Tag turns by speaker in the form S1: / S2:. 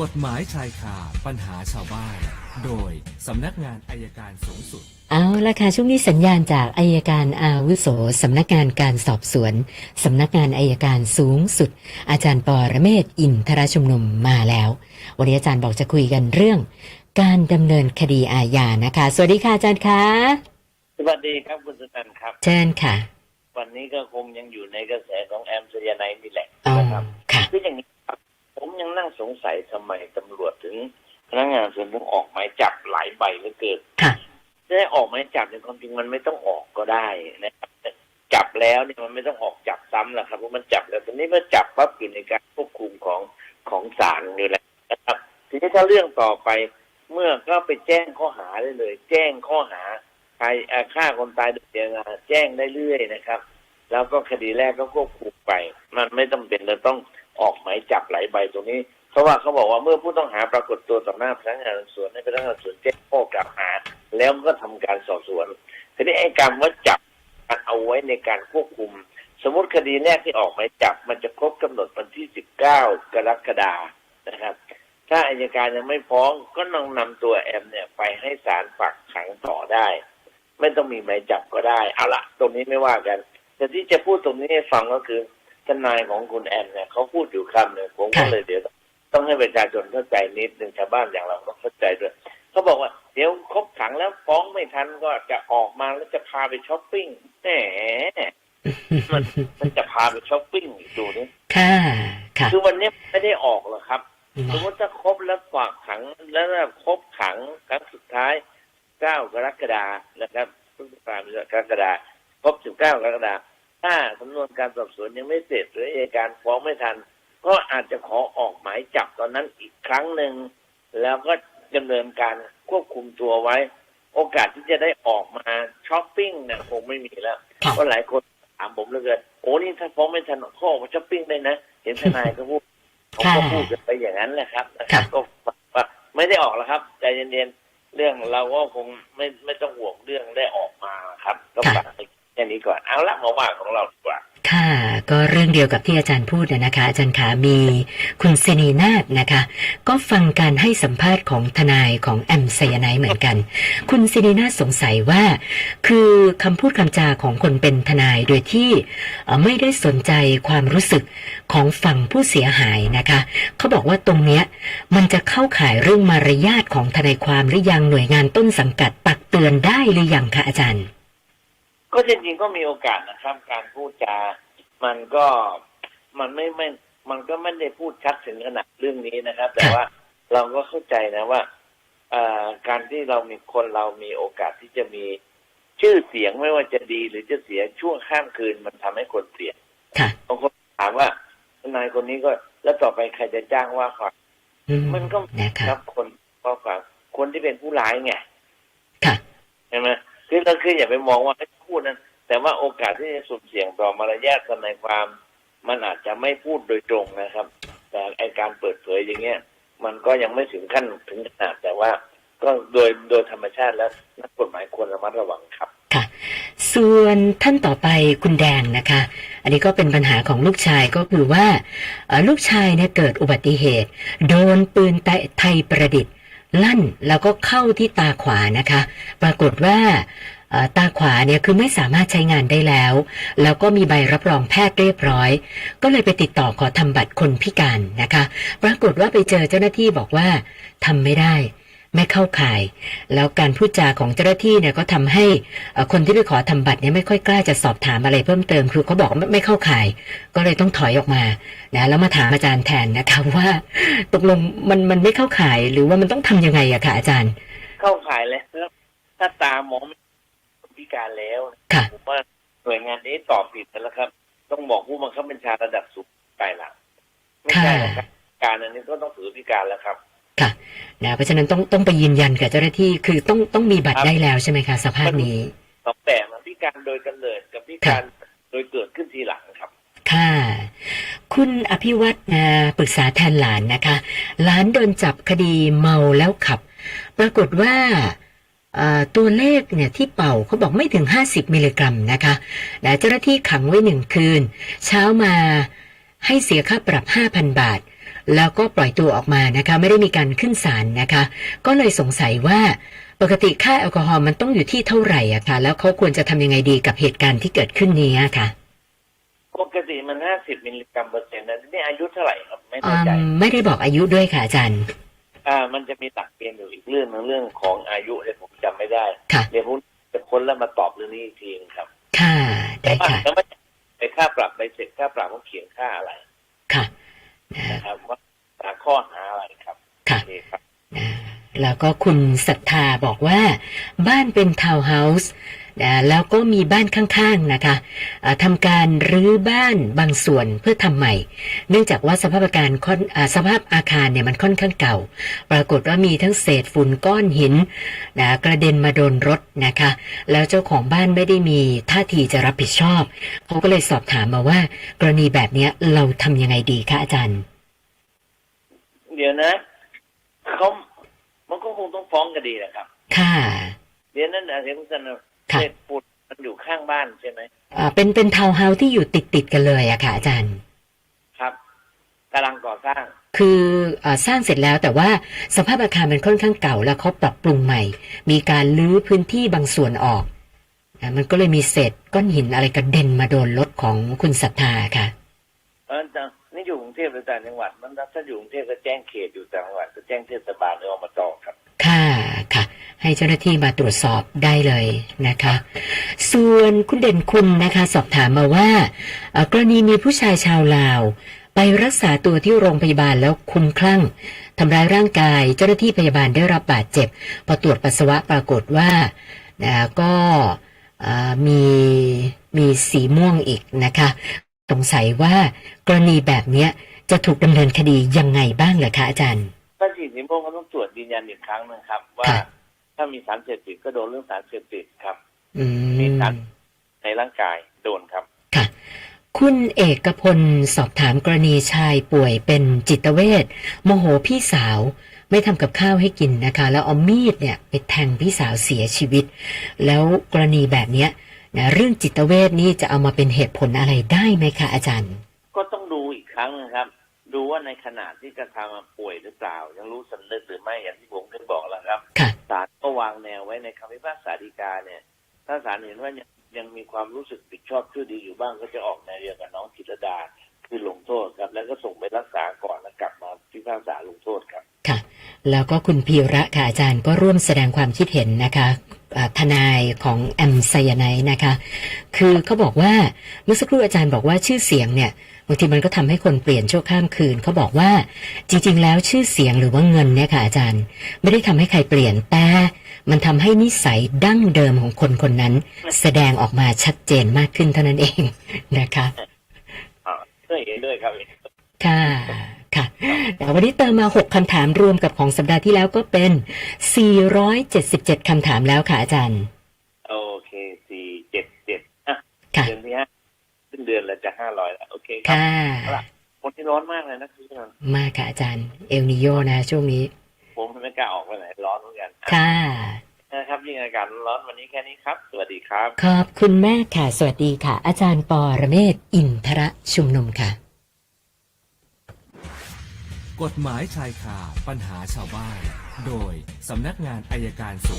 S1: กฎหมายชายคาปัญหาชาวบ้าน โดยสำนักงานอายการสูงสุด
S2: เอาละค่ะช่วงนี้สัญญาณจากอายการอาวุโสสำนักงานการสอบสวนสำนักงานอายการสูงสุด อาจารย์ปอระเมศวร์อินทรชุมนุมมาแล้ว วันนี้อาจารย์บอกจะคุยกันเรื่อง การดำเนินคดีอาญานะคะ สวัสดีค่ะอาจารย์คะ
S3: สวัสดีครับคุณสุนันท์ครับ
S2: เชิญค่ะ
S3: วันนี้ก็คงยังอยู่ในกระแสของแอมสยาไนท์นี่แหละ
S2: อ๋อ
S3: นะครับ
S2: ค่ะ
S3: คืออย่างนี้ครับ ผมยังนั่งสงสัยทำไมตำรวจถึงพนักงานสอบสวนถึงออกหมายจับหลายใบเหลือเกิน
S2: ค่ะ
S3: จะได้ออกหมายจับในยความจริงมันไม่ต้องออกก็ได้นะครับแต่จับแล้วเนี่ยมันไม่ต้องออกจับซ้ำหรอกครับเพราะมันจับแล้วตอนนี้เมื่อจับปั๊บอยู่ในการควบคุมของของศาลอยู่แล้วนะครับ ทีนี้ถ้าเรื่องต่อไปเมื่อก็ไปแจ้งข้อหาได้เลย แจ้งข้อหาใครเอ่อฆ่าคนตายโดยเจตนาแจ้งได้เรื่อยนะครับ แล้วก็คดีแรกก็ควบคุมไป มันไม่ต้องเป็นเราต้อง ออกหมายจับหลายใบตรงนี้ เพราะว่าเขาบอกว่าเมื่อผู้ต้องหาปรากฏตัวต่อหน้าพนักงานสอบสวนให้พนักงานสอบสวนแจ้งข้อกล่าวหา แล้วก็ทำการสอบสวนทีนี้ไอ้การว่าจับมันเอาไว้ในการควบคุม สมมติคดีแรกที่ออกหมายจับ มันจะครบกำหนดวันที่19กรกฎานะครับ ถ้าอายการยังไม่ฟ้องก็ต้องนำตัวแอมเนี่ยไปให้ศาลฝากขังต่อได้ ไม่ต้องมีหมายจับก็ได้ เอาละตรงนี้ไม่ว่ากัน แต่ที่จะพูดตรงนี้ให้ฟังก็คือ ทนายของคุณแอมเนี่ยเขาพูดอยู่คำหนึ่งผมก็
S2: ค่ะ
S3: เลยเดี๋ยวต้องให้ประชาชนเข้าใจนิดหนึ่งชาวบ้านอย่างเราต้องเข้าใจด้วยเขาบอกว่าเดี๋ยวครบขังแล้วฟ้องไม่ทันก็จะออกมาแล้วจะพาไปช้อปปิ้งแหมมันมันจะพาไปช้อปปิ้งอีกดูนี่
S2: ค่ะค่ะ
S3: คือวันนี้ไม่ได้ออกหรอกครับสมมติถ้าครบแล้วฝากขังแล้วครบขังครั้งสุดท้าย9กรกฎานะครับพฤษภาคมกรกฎาครบ19กรกฎา ถ้าสำนวนการสอบสวนยังไม่เสร็จหรืออัยการฟ้องไม่ทัน ก็อาจจะขอออกหมายจับตอนนั้นอีกครั้งหนึ่งแล้วก็ดำเนินการควบคุมตัวไว้ โอกาสที่จะได้ออกมาช้อปปิ้งเนี่ยคงไม่มีแล้ว
S2: ครับ
S3: เพราะหลายคนถามผมเหลยเกินโอ้นี่ถ้าฟ้องไม่ทันข้อออกมาช้อปปิ้งได้นะเห็นทนายก็พูดผมก็
S2: ค่ะ
S3: พูดกันไปอย่างนั้นแหละครับนะครับ
S2: ค่ะ
S3: ก็ว่าไม่ได้ออกแล้วครับใจเย็นๆเรื่องเราก็คงไม่ไม่ต้องห่วงเรื่องได้ออกมาครับ ก็ฝาก แค่นี้ก่อนเอาละมาว่าของเราดีกว่า
S2: ค่ะ ก็เรื่องเดียวกับที่อาจารย์พูดนะคะ อาจารย์ขามีคุณเซนีนาฏนะคะ ก็ฟังการให้สัมภาษณ์ของทนายของแอมไซยาไนด์เหมือนกัน คุณเซนีนาฏสงสัยว่า คือคำพูดคำจาของคนเป็นทนายโดยที่ไม่ได้สนใจความรู้สึกของฝั่งผู้เสียหายนะคะ เขาบอกว่าตรงเนี้ยมันจะเข้าข่ายเรื่องมารยาทของทนายความหรือยังหน่วยงานต้นสังกัดตักเตือนได้หรือยังคะอาจารย์
S3: ก็จริงๆก็มีโอกาสนะครับ การพูดจา มันก็มันไม่ไม่ มันก็ไม่ได้พูดชัดถึงขนาดเรื่องนี้นะครับ แต่ว่าเราก็เข้าใจนะว่าเอ่อการที่เรามีคนเรามีโอกาสที่จะมีชื่อเสียงไม่ว่าจะดีหรือจะเสียช่วงข้ามคืนมันทำให้คนเปลี่ยน
S2: ค่ะ
S3: บางคนถามว่าทนายคนนี้ก็ แล้วต่อไปใครจะจ้างว่าความ
S2: อื
S3: มันก็
S2: นะคะ
S3: ครับคนว่าความคนที่เป็นผู้ร้ายไง
S2: ค่ะ
S3: ใช่ไหม คือก็คืออย่าไปมองว่าไอ้พูดนั้น แต่ว่าโอกาสที่จะสุ่มเสี่ยงต่อมารยาททนายความ มันอาจจะไม่พูดโดยตรงนะครับ แต่ไอการเปิดเผยอย่างเงี้ย มันก็ยังไม่ถึงขั้นถึงขนาดแต่ว่าก็โดยโดยธรรมชาติแล้วนักกฎหมายควรระมัดระวังครับ
S2: ค่ะ ส่วนท่านต่อไปคุณแดงนะคะ อันนี้ก็เป็นปัญหาของลูกชายก็คือว่าลูกชายเนี่ยเกิดอุบัติเหตุ โดนปืนไทยประดิษฐ์ ลั่นแล้วก็เข้าที่ตาขวานะคะ ปรากฏว่าตาขวาเนี่ยคือไม่สามารถใช้งานได้แล้ว แล้วก็มีใบรับรองแพทย์เรียบร้อย ก็เลยไปติดต่อขอทำบัตรคนพิการนะคะ ปรากฏว่าไปเจอเจ้าหน้าที่บอกว่าทำไม่ได้ ไม่เข้าข่าย แล้วการพูดจาของเจ้าหน้าที่เนี่ยก็ทำให้เอ่อคนที่ไปขอทำบัตรเนี่ยไม่ค่อยกล้าจะสอบถามอะไรเพิ่มเติมคือเขาบอกว่าไม่ไม่เข้าข่าย ก็เลยต้องถอยออกมานะแล้วมาถามอาจารย์แทนนะคะว่าตกลงมันมันไม่เข้าข่าย หรือว่ามันต้องทำยังไงอะคะอาจารย์
S3: เข้าข่ายแล้วถ้าตามองไม่คนพิการแล้ว
S2: ค่ะ
S3: ผมว่าหน่วยงานนี้ตอบผิดไปแล้วครับ ต้องบอกผู้บังคับบัญชาระดับสูงไปละไม่ใช่หรอกครับการอันนี้ก็ต้องถือพิการแล้วครับ
S2: ค่ะ นะเพราะฉะนั้นต้องต้องไปยืนยันกับเจ้าหน้าที่คือต้องต้องมีบัตรได้แล้วใช่ไหมคะสภาพนี้
S3: สองแบบมันพิการโดยกำเนิดกับพิการโดยเกิดขึ้นทีหลังครับ
S2: ค่ะ คุณอภิวัตนะปรึกษาแทนหลานนะคะหลานโดนจับคดีเมาแล้วขับ ปรากฏว่าเอ่อตัวเลขเนี่ยที่เป่าเขาบอกไม่ถึง 50 มิลลิกรัมนะคะนะเจ้าหน้าที่ขังไว้หนึ่งคืน เช้ามา ให้เสียค่าปรับ 5,000 บาท แล้วก็ปล่อยตัวออกมานะคะ ไม่ได้มีการขึ้นศาลนะคะ ก็เลยสงสัยว่าปกติค่าแอลกอฮอล์มันต้องอยู่ที่เท่าไหร่อะคะแล้วเขาควรจะทำยังไงดีกับเหตุการณ์ที่เกิดขึ้นนี้อะค่ะ
S3: ปกติมันห้าสิบมิลลิกรัมเปอร์เซ็นต์นะนี่อายุเท่าไหร่ครับไม่
S2: อื
S3: แน่ใจ
S2: มไม่ได้บอกอายุด้วยค่ะอาจารย์
S3: อ่า มันจะมีตักเกณฑ์อยู่อีกเรื่องหนึงเรื่องของอายุเนี่ยผมจำไม่ได้
S2: ค่ะ
S3: เดี๋ยวผมจะค้นแล้วมาตอบเรื่องนี้อีกทีนึงครับ
S2: ค่ะได้
S3: ว่า
S2: ค่ะ
S3: แล้วไม่ไป ค่าปรับไปเสร็จค่าปรับเขาเขียนค่าอะไร
S2: ค่ะนะ
S3: นะครับว่าหาข้อหาอะไรครับ
S2: ค่ะ
S3: โอเคครับ
S2: นะแล้วก็คุณศรัทธาบอกว่า บ้านเป็นทาวน์เฮาส์ นะแล้วก็มีบ้านข้างๆนะคะอ่าทำการรื้อบ้านบางส่วนเพื่อทำใหม่ เนื่องจากว่าสภาพอาการค่อนอาสภาพอาคารเนี่ยมันค่อนข้างเก่า ปรากฏว่ามีทั้งเศษฝุ่นก้อนหินนะกระเด็นมาโดนรถนะคะ แล้วเจ้าของบ้านไม่ได้มีท่าทีจะรับผิดชอบ เขาก็เลยสอบถามมาว่า กรณีแบบเนี้ยเราทำยังไงดีคะอาจารย์
S3: เดี๋ยวนะเขามันก็คงต้องฟ้องคดีนะครับ
S2: ค่ะ
S3: เดี๋ยวนั้นอาเดี๋ยวคุณสัน
S2: ค่ะ
S3: เศษฝุ่นมันอยู่ข้างบ้านใช่ไหม
S2: อ่าเป็นเป็นทาวน์เฮาส์ที่อยู่ติดติดๆกันเลยอะค่ะ อาจารย์
S3: ครับกำลังก่อสร้าง
S2: คืออาสร้างเสร็จแล้วแต่ว่าสภาพอาคารมันค่อนข้างเก่าแล้วเขาปรับปรุงใหม่ มีการลื้อพื้นที่บางส่วนออกอ่ามันก็เลยมีเศษก้อนหินอะไรกระเด็นมาโดนรถของคุณศรัทธาค่ะ
S3: เออแต่นี่อยู่กรุงเทพหรือต่างจังหวัดมันถ้าอยู่กรุงเทพก็แจ้งเขตอยู่ต่างจังหวัดก็แจ้งเทศบาลหรืออบตครับ
S2: ค่ะค่ะ ให้เจ้าหน้าที่มาตรวจสอบได้เลยนะคะ ส่วนคุณเด่นคุณนะคะ สอบถามมาว่าเอ่อกรณีมีผู้ชายชาวลาว ไปรักษาตัวที่โรงพยาบาลแล้วคลุมคลั่งทำร้ายร่างกาย เจ้าหน้าที่พยาบาลได้รับบาดเจ็บ พอตรวจปัสสาวะปรากฏว่านะก็อ่ามีมีสีม่วงอีกนะคะ สงสัยว่ากรณีแบบเนี้ยจะถูกดำเนินคดียังไงบ้างเหรอคะอาจารย์
S3: ถ้าฉีดสีม่วงก็ต้องตรวจยืนยันอีกครั้งนะครับว่า
S2: ค่ะ
S3: ถ้ามีสารเสพติดก็โดนเรื่องสารเสพติดครับ
S2: อื
S3: มี
S2: ม
S3: การในร่างกายโดนครับ
S2: ค่ะ คุณเอกพลสอบถามกรณีชายป่วยเป็นจิตเวชโมโหพี่สาว ไม่ทำกับข้าวให้กินนะคะ แล้วเอามีดเนี่ยไปแทงพี่สาวเสียชีวิต แล้วกรณีแบบเนี้ยนะเรื่องจิตเวชนี่จะเอามาเป็นเหตุผลอะไรได้ไหมคะอาจารย์
S3: ก็ต้องดูอีกครั้งนะครับ ดูว่าในขณะที่กระทำมาป่วยหรือเปล่า ยังรู้สำนึกหรือไม่อย่างที่ผมเคยบอกแล้วครับ
S2: ค่ะ
S3: ศาลก็วางแนวไว้ในคำพิพากษาฎีกาเนี่ย ถ้าศาลเห็นว่ายังยังมีความรู้สึกผิดชอบชั่วดีอยู่บ้างก็จะออกแนวเดียวกับน้องจิตรดาคือลงโทษครับ แล้วก็ส่งไปรักษาก่อนแล้วกลับมาพิพากษาลงโทษครับ
S2: ค่ะ แล้วก็คุณพีระค่ะอาจารย์ก็ร่วมแสดงความคิดเห็นนะคะอ่าทนายของแอมไซยาไนด์นะคะ คือเขาบอกว่าเมื่อสักครู่อาจารย์บอกว่าชื่อเสียงเนี่ย บางทีมันก็ทำให้คนเปลี่ยนชั่วข้ามคืนเขาบอกว่าจริง ๆ แล้วชื่อเสียงหรือว่าเงินเนี่ยค่ะอาจารย์ ไม่ได้ทำให้ใครเปลี่ยนแต่มันทำให้นิสัยดั้งเดิมของคนคนนั้น แสดงออกมาชัดเจนมากขึ้นเท่านั้นเองนะคะ
S3: อ่าด้วยเห็นด้วยครับ
S2: ค่ะค่ะแต่วันนี้เติมมา 6 คำถามรวมกับของสัปดาห์ที่แล้วก็เป็น 477 คำถามแล้วค่ะอาจารย์
S3: โอเคสี่เจ็ดเจ็ดอะ
S2: ค่ะ
S3: เดือนที่ห้า ขึ้นเดือนละจะห้าร้อยแล้วโอเคครั
S2: ค่ะ
S3: คนที่ร้อนมากเลยนะคือ
S2: มากค่ะอาจารย์เอลนิโยนะช่วงนี้
S3: ผมไม่กล้าออกไปไหนร้อนเหมือนกันอะ
S2: ค่ะ
S3: นะครับยิ่งอากาศร้อนวันนี้แค่นี้ครับ สวัสดีครับ
S2: ขอบคุณแม่ค่ะ สวัสดีค่ะ อาจารย์ปอระเมศวร์อินทระชุมนุมค่ะ
S1: กฎหมายชายคาปัญหาชาวบ้าน โดยสำนักงานอายการสูง